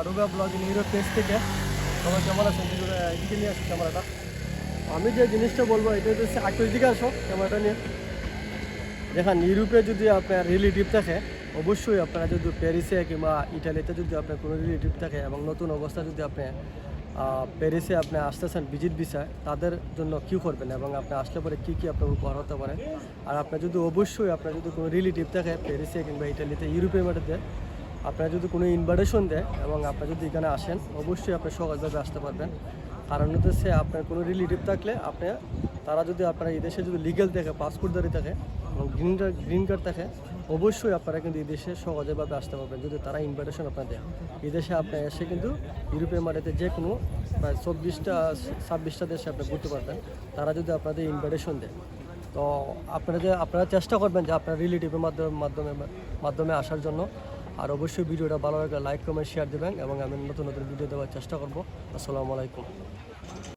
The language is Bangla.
আরুগা ব্লগ ইউরোপ পেজ থেকে। সবাই কেমন এদিকে নিয়ে ক্যামেরাটা আমি যে জিনিসটা বলব, এটা হচ্ছে আটুর দিকে আসো ক্যামেরাটা নিয়ে। দেখেন, ইউরোপে যদি আপনার রিলেটিভ থাকে, অবশ্যই আপনারা যদি প্যারিসে কিংবা ইটালিতে যদি আপনার কোনো রিলেটিভ থাকে এবং নতুন অবস্থা যদি আপনি প্যারিসে আপনি আসতেছেন ভিজিট ভিসায় তাদের জন্য কী করবেন এবং আপনি আসলে পরে কী কী আপনার উপহার হতে পারে। আর আপনার যদি অবশ্যই আপনার যদি কোনো রিলেটিভ থাকে, প্যারিসে কিংবা ইটালিতে, ইউরোপের মাটিতে আপনার যদি কোনো ইনভাইটেশন দেয় এবং আপনি যদি এখানে আসেন, অবশ্যই আপনি সহজভাবে আসতে পারবেন। কারণ হচ্ছে আপনার কোনো রিলেটিভ থাকলে আপনি, তারা যদি আপনারা এই দেশে যদি লিগেল থাকে পাসপোর্টদারি থাকে, এবং গ্রিন কার্ড গ্রিন কার্ড থাকে, অবশ্যই আপনারা কিন্তু এই দেশে সহজেভাবে আসতে পারবেন যদি তারা ইনভাইটেশন আপনার দেয়। এই দেশে আপনি এসে কিন্তু ইউরোপের মাটিতে যে কোনো প্রায় চব্বিশটা, ছাব্বিশটা দেশে আপনি ঘুরতে পারবেন। তারা যদি আপনাদের ইনভাইটেশন দেয়, তো আপনারা যে, আপনারা চেষ্টা করবেন যে আপনার রিলেটিভের মাধ্যমে মাধ্যমে মাধ্যমে আসার জন্য। আর অবশ্যই ভিডিওটা ভালো লাগলে লাইক কমেন্ট শেয়ার দেবেন এবং আমি নতুন নতুন ভিডিও দেওয়ার চেষ্টা করব। আসসালামু আলাইকুম।